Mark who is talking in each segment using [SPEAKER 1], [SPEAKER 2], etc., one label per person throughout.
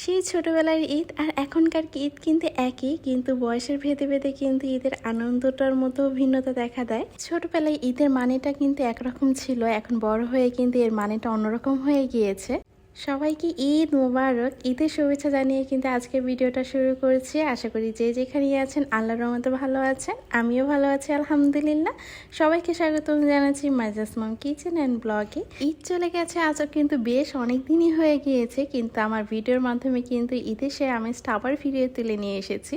[SPEAKER 1] সেই ছোটবেলার ঈদ আর এখনকার ঈদ কিন্তু একই, কিন্তু বয়সের ভেদে ভেদে কিন্তু ঈদের আনন্দটার মতো ভিন্নতা দেখা দেয়। ছোটবেলায় ঈদের মানেটা কিন্তু একরকম ছিল, এখন বড় হয়ে কিন্তু এর মানেটা অন্যরকম হয়ে গিয়েছে। সবাইকে ঈদ মোবারক, ঈদের শুভেচ্ছা জানিয়ে কিন্তু আজকে ভিডিওটা শুরু করেছি। আশা করি যে যেখানেই আছেন, আল্লাহর রহমতে ভালো আছেন, আমিও ভালো আছি, আলহামদুলিল্লাহ। সবাইকে স্বাগতম জানাচ্ছি মাইজাস মম কিচেন অ্যান্ড ব্লগে ঈদ চলে গেছে, আজও কিন্তু বেশ অনেক দিনই হয়ে গিয়েছে, কিন্তু আমার ভিডিওর মাধ্যমে কিন্তু ঈদের সে আমেজটা আবার ফিরিয়ে তুলে নিয়ে এসেছি।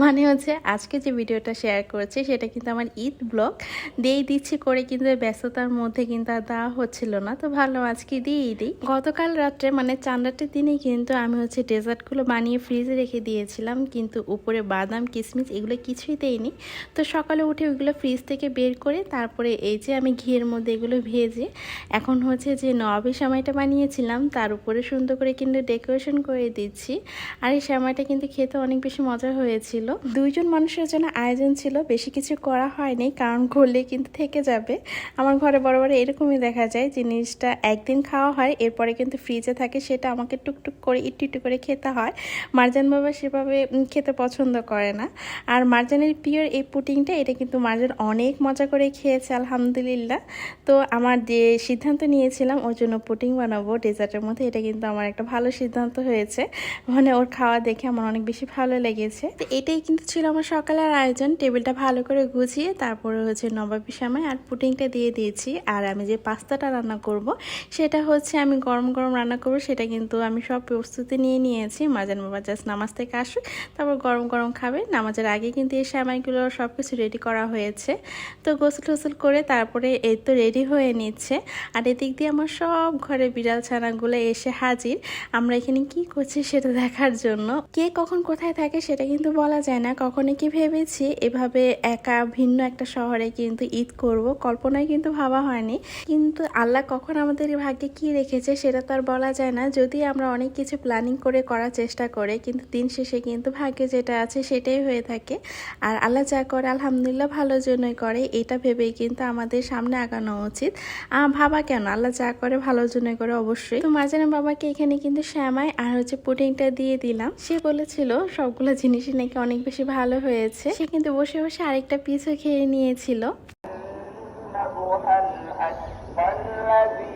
[SPEAKER 1] মানে হচ্ছে, আজকে যে ভিডিওটা শেয়ার করেছি, সেটা কিন্তু আমার ঈদ ব্লগ দিয়েই দিচ্ছি করে কিন্তু ব্যস্ততার মধ্যে কিন্তু আর দেওয়া হচ্ছিল না। তো ভালো, আজকে দিয়েই দিই। গতকাল রাত্রে মানে চান্দাটির দিনেই কিন্তু আমি হচ্ছে ডেজার্টগুলো বানিয়ে ফ্রিজে রেখে দিয়েছিলাম, কিন্তু উপরে বাদাম কিশমিশ এগুলো কিছুই দেয়নি তো সকালে উঠে ওইগুলো ফ্রিজ থেকে বের করে তারপরে এই যে আমি ঘিয়ের মধ্যে এগুলো ভেজে এখন হচ্ছে যে নবী সময়টা বানিয়েছিলাম, তার উপরে সুন্দর করে কিন্তু ডেকোরেশন করে দিচ্ছি। আর এই সময়টা কিন্তু খেতে অনেক বেশি মজা হয়েছিল। দুইজন মানুষের জন্য আয়োজন ছিল, বেশি কিছু করা হয়নি, কারণ করলে কিন্তু থেকে যাবে। আমার ঘরে বড় বড় এরকমই দেখা যায়, জিনিসটা একদিন খাওয়া হয়, এরপরে কিন্তু ফ্রিজে থাকে সেটা আমাকে টুকটুক করে একটু একটু করে খেতে হয়। মারজান বাবা সেভাবে খেতে পছন্দ করে না। আর মারজানের পিওর এই পুটিংটা এটা কিন্তু মারজান অনেক মজা করে খেয়েছে, আলহামদুলিল্লাহ। তো আমার যে সিদ্ধান্ত নিয়েছিলাম, ওর জন্য পুটিং বানাবো ডেজার্টের মধ্যে, এটা কিন্তু আমার একটা ভালো সিদ্ধান্ত হয়েছে। মানে ওর খাওয়া দেখে আমার অনেক বেশি ভালো লেগেছে। তো এটাই কিন্তু ছিল আমার সকালের আয়োজন। টেবিলটা ভালো করে গুছিয়ে, তারপরে হচ্ছে নবাবি সামাই আর পুটিংটা দিয়ে দিয়েছি। আর আমি যে পাস্তাটা রান্না করব, সেটা হচ্ছে আমি গরম গরম রান্না করব সেটা কিন্তু আমি সব প্রস্তুতি নিয়ে নিয়েছি। মাজান বাবা জাস্ট নামাজ থেকে আসুক, তারপর গরম গরম খাবে। নামাজের আগে কিন্তু এই সামাইগুলো সব কিছু রেডি করা হয়েছে। তো গোসল টোসল করে তারপরে এই তো রেডি হয়ে নিচ্ছে। আর এদিক দিয়ে আমার সব ঘরে বিড়াল ছানাগুলো এসে হাজির। আমরা এখানে কি করছি সেটা দেখার জন্য। কে কখন কোথায় থাকে সেটা কিন্তু বলা যায় না। কখনো কি ভেবেছি এভাবে একা ভিন্ন একটা শহরে কিন্তু ঈদ করব, কল্পনায় কিন্তু ভাবা হয়নি। কিন্তু আল্লাহ কখন আমাদের ভাগ্যে কি রেখেছে সেটা তো আর যায় না যদি আমরা অনেক কিছু প্ল্যানিং করে করার চেষ্টা করে কিন্তু দিন শেষে কিন্তু ভাগ্যে যেটা আছে সেটাই হয়ে থাকে আর আল্লাহ যা করে আলহামদুলিল্লাহ ভালোর জন্যই করে এটা ভেবেই কিন্তু আমাদের সামনে আগানো উচিত আহ, ভাবা কেন আল্লাহ যা করে ভালোর জন্যই করে অবশ্যই তো মাঝানে বাবাকে এখানে কিন্তু শ্যামাই আর হচ্ছে পুডিংটা দিয়ে দিলাম সে বলেছিল সবগুলো জিনিসই নাকি অনেক বেশি ভালো হয়েছে সে কিন্তু বসে বসে আরেকটা পিছু খেয়ে নিয়েছিল
[SPEAKER 2] إنه الأشقى الذي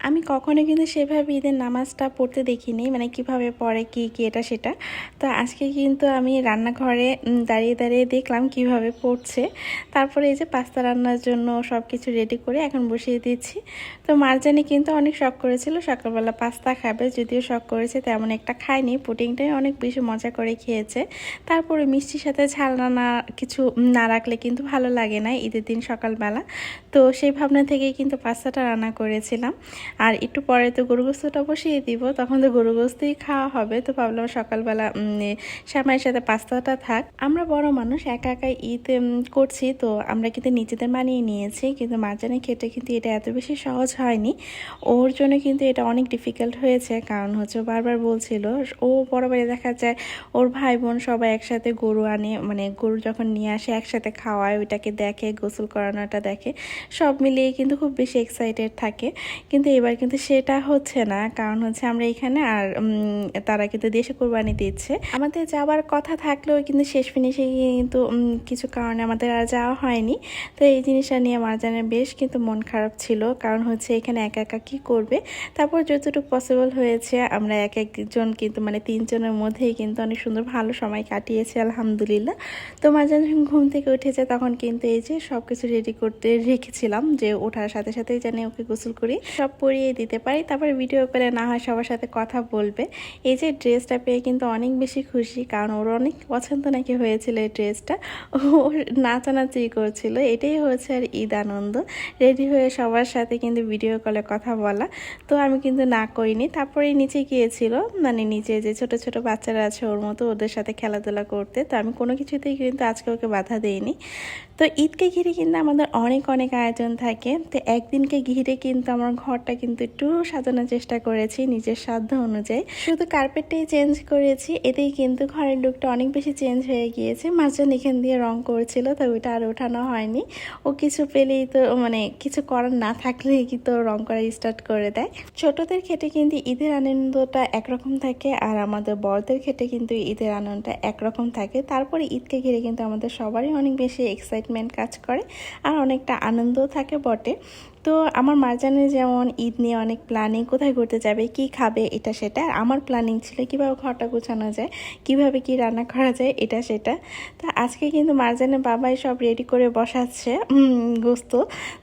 [SPEAKER 1] আমি কখনো কিন্তু সেভাবে ঈদের নামাজটা পড়তে দেখিনি মানে কীভাবে পড়ে, কি কি, এটা, সেটা। তো আজকে কিন্তু আমি রান্নাঘরে দাঁড়িয়ে দাঁড়িয়ে দেখলাম কীভাবে পড়ছে। তারপরে এই যে পাস্তা রান্নার জন্য সব কিছু রেডি করে এখন বসিয়ে দিচ্ছি। তো মারজানি কিন্তু অনেক শখ করেছিল, সকালবেলা পাস্তা খাবে, যদিও শখ করেছে, তেমন একটা খায়নি। পুডিংটাই অনেক বেশি মজা করে খেয়েছে। তারপরে মিষ্টির সাথে ঝাল রান্না কিছু না রাখলে কিন্তু ভালো লাগে না ঈদের দিন সকালবেলা। তো সেই ভাবনা থেকেই কিন্তু পাস্তাটা রান্না করেছিলাম। আর একটু পরে তো গরু গোস্তটা বসিয়ে দিব, তখন তো গরু গোস্তই খাওয়া হবে। তো ভাবলাম সকালবেলা শ্যামাইয়ের সাথে পাস্তাটা থাক। আমরা বড় মানুষ, একা একা ঈদ করছি, তো আমরা কিন্তু নিজেদের মানিয়ে নিয়েছি। কিন্তু মাঝানে খেতে কিন্তু এটা এত বেশি সহজ হয়নি। ওর জন্য কিন্তু এটা অনেক ডিফিকাল্ট হয়েছে, কারণ হচ্ছে বারবার বলছিল, ও বরাবরই দেখা যায়, ওর ভাই বোন সবাই একসাথে গরু আনে মানে গরু যখন নিয়ে আসে, একসাথে খাওয়ায়, ওইটাকে দেখে, গোসল করানোটা দেখে, সব মিলিয়ে কিন্তু খুব বেশি এক্সাইটেড থাকে। কিন্তু এবার কিন্তু সেটা হচ্ছে না। কারণ হচ্ছে আমরা এখানে আর তারা কিন্তু দেশে কোরবানি দিচ্ছে। আমাদের যাওয়ার কথা থাকলেও কিন্তু শেষ ফিনিশে কিন্তু কিছু কারণে আমাদের আর যাওয়া হয়নি। তো এই জিনিসটা নিয়ে মারজানের বেশ কিন্তু মন খারাপ ছিল। কারণ হচ্ছে এখানে একা একা কী করবে? তারপর যতটুকু পসিবল হয়েছে, আমরা এক একজন কিন্তু মানে তিনজনের মধ্যেই কিন্তু অনেক সুন্দর ভালো সময় কাটিয়েছি, আলহামদুলিল্লাহ। তো মাঝান ঘুম থেকে উঠেছে, তখন কিন্তু এই যে সব কিছু রেডি করতে রেখেছিলাম যে ওঠার সাথে সাথেই জানি ওকে গোসল করি। সব পরিয়ে দিতে পারি, তারপর ভিডিও করে না হয় সবার সাথে কথা বলবে। এই যে ড্রেসটা পেয়ে কিন্তু অনেক বেশি খুশি, কারণ ওর অনেক পছন্দ নাকি হয়েছিল এই ড্রেসটা ওর নাচানাচি করছিল, এটাই হচ্ছে আর ঈদ আনন্দ। রেডি হয়ে সবার সাথে কিন্তু ভিডিও কলে কথা বলা। তো আমি কিন্তু না করিনি, তারপরে নিচে গিয়েছিল মানে নিচে যে ছোট ছোট বাচ্চারা আছে ওর মতো ওদের সাথে খেলাধুলা করতে। তো আমি কোনো কিছুতেই কিন্তু আজকে ওকে বাধা দেইনি। তো ঈদকে ঘিরে কিন্তু আমাদের অনেক অনেক আয়োজন থাকে। তো একদিনকে ঘিরে কিন্তু আমার ঘরটা কিন্তু কিন্তু একটু সাজানোর চেষ্টা করেছি নিজের সাধ্য অনুযায়ী। শুধু কার্পেটটাই চেঞ্জ করেছি, এতেই কিন্তু ঘরের লুকটা অনেক বেশি চেঞ্জ হয়ে গিয়েছে। মাঝখান এখান দিয়ে রং করছিল, তো ওইটা আর ওঠানো হয়নি। ও কিছু পেলেই তো মানে কিছু করার না থাকলেই কি তো রং করা স্টার্ট করে দেয়। ছোটদের ক্ষেত্রে কিন্তু ঈদের আনন্দটা একরকম থাকে, আর আমাদের বড়দের ক্ষেত্রে কিন্তু ঈদের আনন্দটা একরকম থাকে। তারপরে ঈদকে ঘিরে কিন্তু আমাদের সবারই অনেক বেশি এক্সাইটমেন্ট কাজ করে, আর অনেকটা আনন্দও থাকে বটে। তো আমার মার্জানের যেমন ঈদ নিয়ে অনেক প্ল্যানিং কোথায় ঘুরতে যাবে, কি খাবে, এটা সেটা, আর আমার প্ল্যানিং ছিল কীভাবে ঘরটা গোছানো যায়, কীভাবে কি রান্না করা যায়, এটা সেটা। তো আজকে কিন্তু মার্জানের বাবাই সব রেডি করে বসাচ্ছে গোস্ত।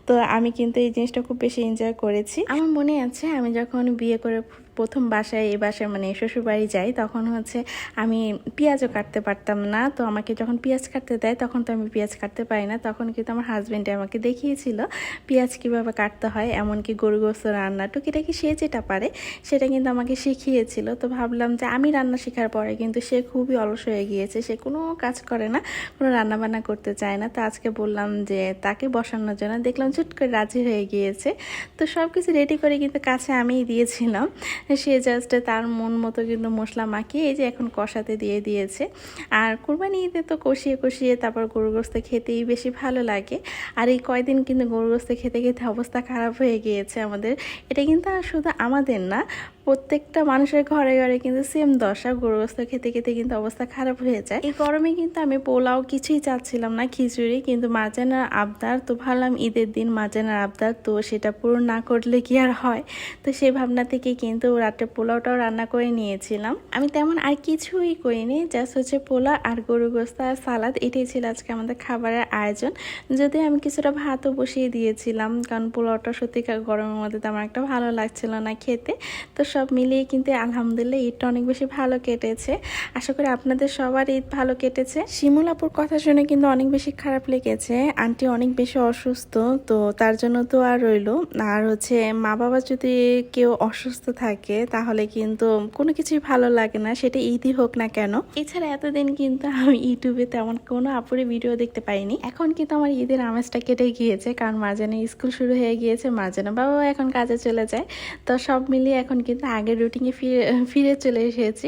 [SPEAKER 1] তো আমি কিন্তু এই জিনিসটা খুব বেশি এনজয় করেছি। আমার মনে আছে, আমি যখন বিয়ে করে প্রথম বাসায়, এই বাসায় মানে শ্বশুরবাড়ি যাই, তখন হচ্ছে আমি পেঁয়াজও কাটতে পারতাম না। তো আমাকে যখন পেঁয়াজ কাটতে দেয়, তখন তো আমি পেঁয়াজ কাটতে পারি না। তখন কিন্তু আমার হাজব্যান্ডে আমাকে দেখিয়েছিল পেঁয়াজ কীভাবে কাটতে হয়, এমনকি গরু গোস্ত রান্না, টুকিটাকি সে যেটা পারে, সেটা কিন্তু আমাকে শিখিয়েছিল। তো ভাবলাম যে আমি রান্না শেখার পরে কিন্তু সে খুবই অলস হয়ে গিয়েছে। সে কোনো কাজ করে না, কোনো রান্নাবান্না করতে চায় না। তো আজকে বললাম যে তাকে বসানোর জন্য দেখলাম চুট করে রাজি হয়ে গিয়েছে। তো সব কিছু রেডি করে কিন্তু কাছে আমিই দিয়েছিলাম। সে জাস্ট তার মন মতো কিন্তু মশলা মাখিয়ে এই যে এখন কষাতে দিয়ে দিয়েছে। আর কোরবানি ঈদে তো কষিয়ে কষিয়ে তারপর গরু খেতেই বেশি ভালো লাগে। আর এই কয়দিন কিন্তু গরু খেতে খেতে অবস্থা খারাপ হয়ে গিয়েছে আমাদের। এটা কিন্তু শুধু আমাদের না প্রত্যেকটা মানুষের ঘরে ঘরে কিন্তু সেম দশা গরু গোস্ত খেতে খেতে কিন্তু অবস্থা খারাপ হয়ে যায়। এই গরমে কিন্তু আমি পোলাও কিছুই চাচ্ছিলাম না, খিচুড়ি, কিন্তু মাজানার আবদার, তো ভাবলাম ঈদের দিন মাজানার আবদার, তো সেটা পূরণ না করলে কি আর হয়? তো সেই ভাবনা থেকে কিন্তু রাত্রে পোলাওটাও রান্না করে নিয়েছিলাম। আমি তেমন আর কিছুই করিনি জাস্ট হচ্ছে পোলা আর গরু গোস্ত আর সালাদ, এটাই ছিল আজকে আমাদের খাবারের আয়োজন। যদিও আমি কিছুটা ভাতও বসিয়ে দিয়েছিলাম, কারণ পোলাওটা সত্যিকার গরমের মধ্যে তেমন একটা ভালো লাগছিল না খেতে। তো সব মিলিয়ে কিন্তু আলহামদুলিল্লাহ ঈদটা অনেক বেশি ভালো কেটেছে। আশা করি আপনাদের সবার ঈদ ভালো কেটেছে। শিমুল আপুর কথা শুনে কিন্তু অনেক বেশি খারাপ লেগেছে। আন্টি অনেক বেশি অসুস্থ, তো তার জন্য তো আর রইল। আর হচ্ছে মা বাবা যদি কেউ অসুস্থ থাকে, তাহলে কিন্তু কোনো কিছুই ভালো লাগে না, সেটা ঈদই হোক না কেন। এছাড়া এতদিন কিন্তু আমি ইউটিউবে তেমন কোনো আপুরে ভিডিও দেখতে পাইনি। এখন কিন্তু আমার ঈদের আমেজটা কেটে গিয়েছে, কারণ মার্জানের স্কুল শুরু হয়ে গিয়েছে মার্জানা বাবা এখন কাজে চলে যায়। তো সব মিলিয়ে এখন কিন্তু আগের রুটিনে ফিরে ফিরে চলে এসেছি।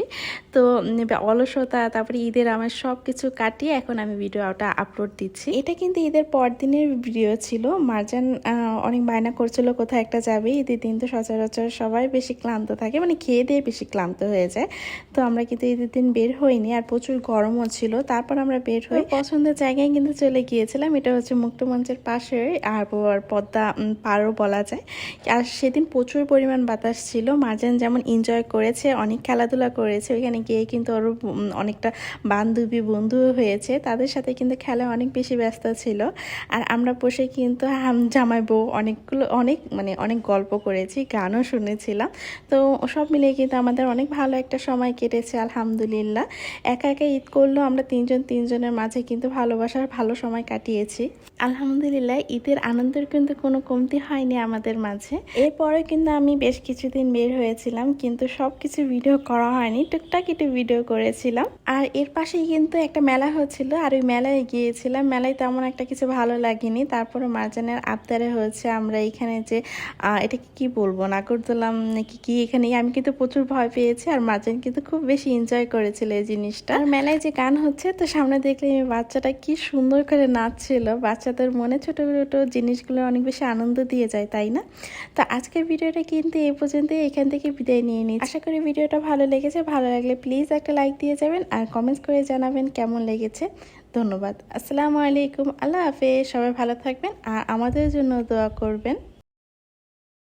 [SPEAKER 1] তো অলসতা, তারপরে ঈদের আমার সব কিছু কাটিয়ে এখন আমি ভিডিওটা আপলোড দিচ্ছি। এটা কিন্তু ঈদের পর দিনের ভিডিও ছিল। মার্জান অনেক বায়না করছিল কোথাও একটা যাবে? ঈদের দিন তো সচরাচর সবাই বেশি ক্লান্ত থাকে মানে খেয়ে দিয়ে বেশি ক্লান্ত হয়ে যায়। তো আমরা কিন্তু ঈদের দিন বের হইনি, আর প্রচুর গরমও ছিল। তারপর আমরা বের হই। পছন্দের জায়গায় কিন্তু চলে গিয়েছিলাম। এটা হচ্ছে মুক্তমঞ্চের পাশে, আর পদ্মা পারও বলা যায়। আর সেদিন প্রচুর পরিমাণ বাতাস ছিল। মার্জান যেমন এনজয় করেছে, অনেক খেলাধুলা করেছে, ওইখানে গিয়ে কিন্তু ওর অনেকটা বান্ধবী বন্ধু হয়েছে, তাদের সাথে কিন্তু খেলা অনেক বেশি ব্যস্ত ছিল। আর আমরা বসে কিন্তু জামাই বউ অনেকগুলো, অনেক মানে অনেক গল্প করেছি, গানও শুনেছিলাম। তো সব মিলিয়ে কিন্তু আমাদের অনেক ভালো একটা সময় কেটেছে, আলহামদুলিল্লাহ। একা একা ঈদ করলেও আমরা তিনজন তিনজনের মাঝে কিন্তু ভালোবাসার ভালো সময় কাটিয়েছি। আলহামদুলিল্লাহ, ঈদের আনন্দের কিন্তু কোনো কমতি হয়নি আমাদের মাঝে। এরপরে কিন্তু আমি বেশ কিছুদিন বের হয়েছিলাম কিন্তু সব কিছু ভিডিও করা হয়নি। টুকটাক একটু ভিডিও করেছিলাম। আর এর পাশেই কিন্তু একটা মেলা হচ্ছিল, আর ওই মেলায় গিয়েছিলাম। মেলায় তেমন একটা কিছু ভালো লাগেনি। তারপরে মার্জানের আবদারে হয়েছে আমরা এখানে যে এটাকে কি বলব, নাগরদোলাম নাকি কি এখানে, আমি কিন্তু প্রচুর ভয় পেয়েছি, আর মার্জান কিন্তু খুব বেশি এনজয় করেছিল এই জিনিসটা। আর মেলায় যে গান হচ্ছে, তো সামনে দেখলে বাচ্চাটা কি সুন্দর করে নাচছিল। বাচ্চাদের মনে ছোট ছোট জিনিসগুলো অনেক বেশি আনন্দ দিয়ে যায়, তাই না? তো আজকের ভিডিওটা কিন্তু এই পর্যন্ত এখান থেকে বিদায় নিয়ে নিই আশা করি ভিডিওটা ভালো লেগেছে। ভালো লাগলে প্লিজ একটা লাইক দিয়ে যাবেন আর কমেন্টস করে জানাবেন কেমন লেগেছে। ধন্যবাদ। আসসালামু আলাইকুম। আল্লাহ হাফেজ। সবাই ভালো থাকবেন আর আমাদের জন্য দোয়া করবেন।